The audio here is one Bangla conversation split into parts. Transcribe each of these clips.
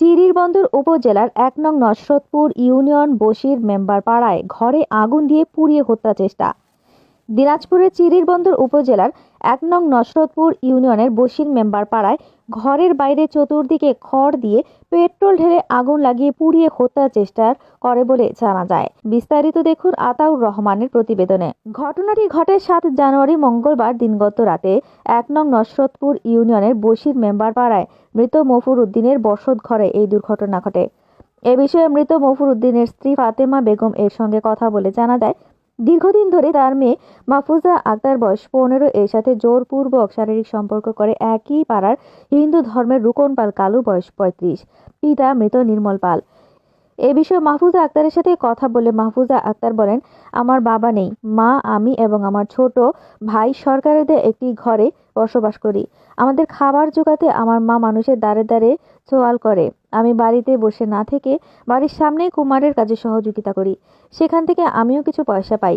চিরিরবন্দর উপজেলার এক নং নসরতপুর ইউনিয়ন বসির মেম্বার পাড়ায় ঘরে আগুন দিয়ে পুড়িয়ে হত্যা চেষ্টা। দিনাজপুরের চিরিরবন্দর উপজেলার এক নং নসরতপুর ইউনিয়নের বসির মেম্বার পাড়ায় ঘরের বাইরে চতুর্দিকে খড় দিয়ে পেট্রোল ঢেলে আগুন লাগিয়ে পুড়িয়ে হত্যার চেষ্টা করে বলে জানা যায়। বিস্তারিত দেখুন আতাউর রহমানের প্রতিবেদনে। ঘটনাটি ঘটে সাত জানুয়ারি মঙ্গলবার দিনগত রাতে এক নং নসরতপুর ইউনিয়নের বসির মেম্বার পাড়ায় মৃত মফুর উদ্দিনের বসত ঘরে এই দুর্ঘটনা ঘটে। এ বিষয়ে মৃত মফুর উদ্দিনের স্ত্রী ফাতেমা বেগম এর সঙ্গে কথা বলে জানা যায় দীর্ঘদিন ধরে তার মেয়ে মাহফুজা আক্তার বয়স পনেরো, এর সাথে জোরপূর্বক শারীরিক সম্পর্ক করে একই পাড়ার হিন্দু ধর্মের রুকন পাল কালু বয়স পঁয়ত্রিশ। পিতা মৃত নির্মল পাল। এ বিষয়ে মাহফুজা আক্তারের সাথে কথা বলে মাহফুজা আক্তার বলেন, আমার বাবা নেই। মা, আমি এবং আমার ছোট ভাই সরকারের একটি ঘরে বসবাস করি। আমাদের খাবার জোগাতে আমার মা মানুষের দ্বারে দ্বারে সোয়াল করে। আমি বাড়িতে বসে না থেকে বাড়ির সামনেই কুমারের কাজে সহযোগিতা করি। সেখান থেকে আমিও কিছু পয়সা পাই।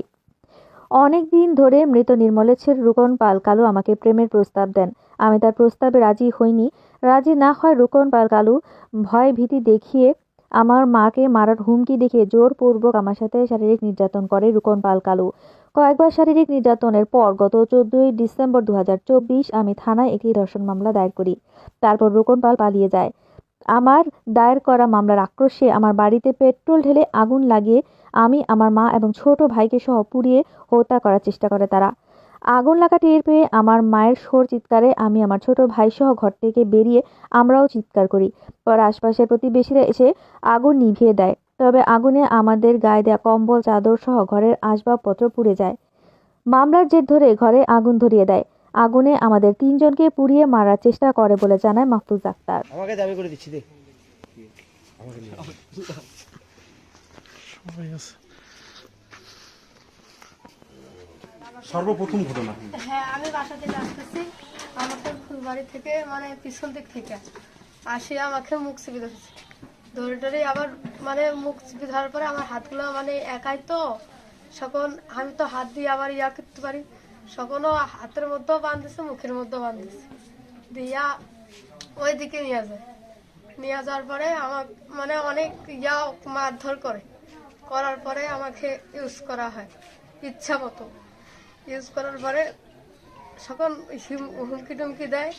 অনেক দিন ধরে মৃত নির্মলের ছেলে রুকন পাল কালু আমাকে প্রেমের প্রস্তাব দেন। আমি তার প্রস্তাবে রাজি হইনি। রাজি না হয় রুকন পাল কালু ভয় ভীতি দেখিয়ে আমার মাকে মারার হুমকি দেখে জোরপূর্বক আমার সাথে শারীরিক নির্যাতন করে রুকন পাল কালু। কয়েকবার শারীরিক নির্যাতনের পর গত চোদ্দই ডিসেম্বর দু হাজার চব্বিশ আমি থানায় একটি ধর্ষণ মামলা দায়ের করি। তারপর রুকন পাল পালিয়ে যায়। আমার দায়ের করা মামলার আক্রোশে আমার বাড়িতে পেট্রোল ঢেলে আগুন লাগিয়ে আমি আমার মা এবং ছোট ভাইকে সহ পুড়িয়ে হত্যা করার চেষ্টা করে তারা। আগুন লাগা টের পেয়ে আমার মায়ের সোর চিৎকারে আমি আমার ছোট ভাই সহ ঘর থেকে বেরিয়ে আমরাও চিৎকার করি। পরে আশপাশের প্রতিবেশীরা এসে আগুন নিভিয়ে দেয়। তবে আগুনে আমাদের গায়ে দেওয়া কম্বল চাদর সহ ঘরের আসবাবপত্র পুড়ে যায়। মামলার জের ধরে ঘরে আগুন ধরিয়ে দেয়। আগুনে আমাদের তিনজনকে পুড়িয়ে মারার চেষ্টা করে বলে জানায় মাহফুজ আক্তার। আমাকে দাবি করে দিচ্ছি দে। সর্বপ্রথম ঘটনা হ্যাঁ আমি বাসা থেকে আসতেছি। আমাকে ফুলবাড়ি থেকে মানে পিছন দিক থেকে আসি, আমাকে মুখ চিপে ধরেছে। ধরে ধরে আবার মানে মুখ চিপে ধরার পরে আমার হাতগুলো মানে একাই তো। সকল আমি তো হাত দিয়ে আবার ইয়া করতে পারি। সকলও হাতের মধ্যেও বাঁধতেছে, মুখের মধ্যেও বাঁধতেছে। দিয়া ওই দিকে নিয়ে যায়। নিয়ে যাওয়ার পরে আমার মানে অনেক ইয়া মারধর করে। করার পরে আমাকে ইউজ করা হয়, ইচ্ছা মতো। ইউজ করার পরে সকল হিম- হুমকি টুমকি দেয়।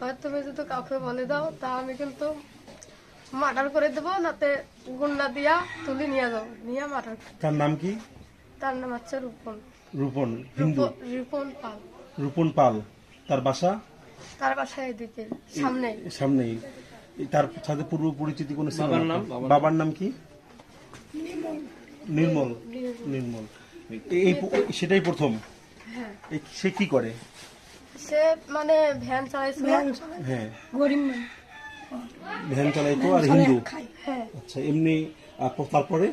কয় তুমি যদি কাউকে বলে দাও তা আমি কিন্তু মার্ডার করে দেবো নাতে গুন্ডা দিয়া তুলি নিয়ে যাব নিয়ে মার্ডার তার নাম কি? তার নাম হচ্ছে রূপন। রূপন হিন্দু। রূপ- রিপন পাল। রূপন পাল। তার বাসা? তার বাসা এদিকে সামনে সামনেই। তার সাথে পূর্ব পরিচিতি কোনো ছিল নাম? বাবার নাম? কি? নির্মল। নির্মল। এই এই- সেটাই প্রথম। সে কি করে? সে মানে ভ্যান চালাইছিল হ্যাঁ। গরিব। ভ্যান চালাইতো আর হিন্দু। হ্যাঁ। আচ্ছা এমনি তারপরে?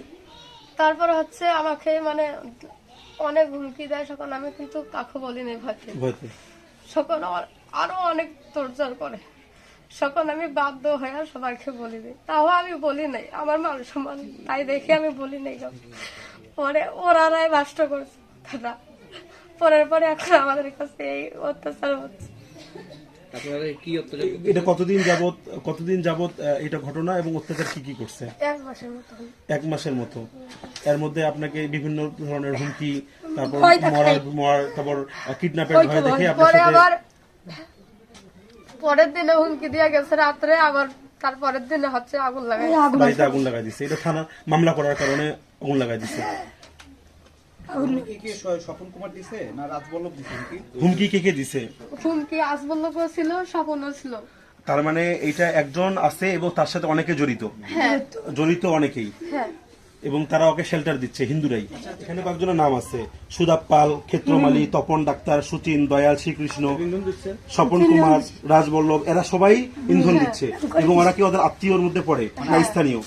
তারপর হচ্ছে আমাকে মানে অনেক হুমকি দেয় সকল আমি কিন্তু কাকু বলিনি ভয়তে। ভয়তে? সকল আমার আরও অনেক তোরজোর করে। সকল আমি বাধ্য হয়ে আর সবাইকে বলি দিই তাও আমি বলি নাই আমার মান সম্মান তাই দেখে আমি বলি নাই। পরে ওরারাই বাষ্ট করছে দাদা পরের পরে এখন আমাদের কাছে এই অত্যাচার হচ্ছে। আপনারা কি অত্যাচার এটা কতদিন যাবত কতদিন যাবত এটা ঘটনা এবং অত্যাচার কি কি করছে? এক মাসের মতো। এক মাসের মতো। এর মধ্যে আপনাকে বিভিন্ন ধরনের হুমকি তারপর মরার মরার তারপর কিডন্যাপের ভয় দেখে আপনার সাথে পরের দিনে হুমকি দিয়ে গেছে রাত্রে আবার তারপরের দিনে হচ্ছে আগুন লাগাই বাড়িতে আগুন লাগাই দিছে। এটা থানা মামলা করার কারণে আগুন লাগাই দিছে। কি কি স্বপন কুমার দিছে না রাজবল্লভ দিছে হুমকি কে কে দিছে? হুমকি ছিল স্বপ্নও ছিল। তার মানে এটা একজন আছে এবং তার সাথে অনেকে জড়িত? হ্যাঁ। জড়িত অনেকেই? হ্যাঁ। এবং তারা ওকে শেল্টার দিচ্ছে হিন্দুরাই। এখানে কয়েকজনের নাম আছে। সুদাপ পাল ক্ষেত্রমালী তপন ডাক্তার সুচিন দয়াল শ্রীকৃষ্ণ স্বপন কুমার রাজবল্লভ এরা সবাই ইন্ধন দিচ্ছে। এবং ওরা কি ওদের আত্মীয়র মধ্যে পড়ে? না স্থানীয়।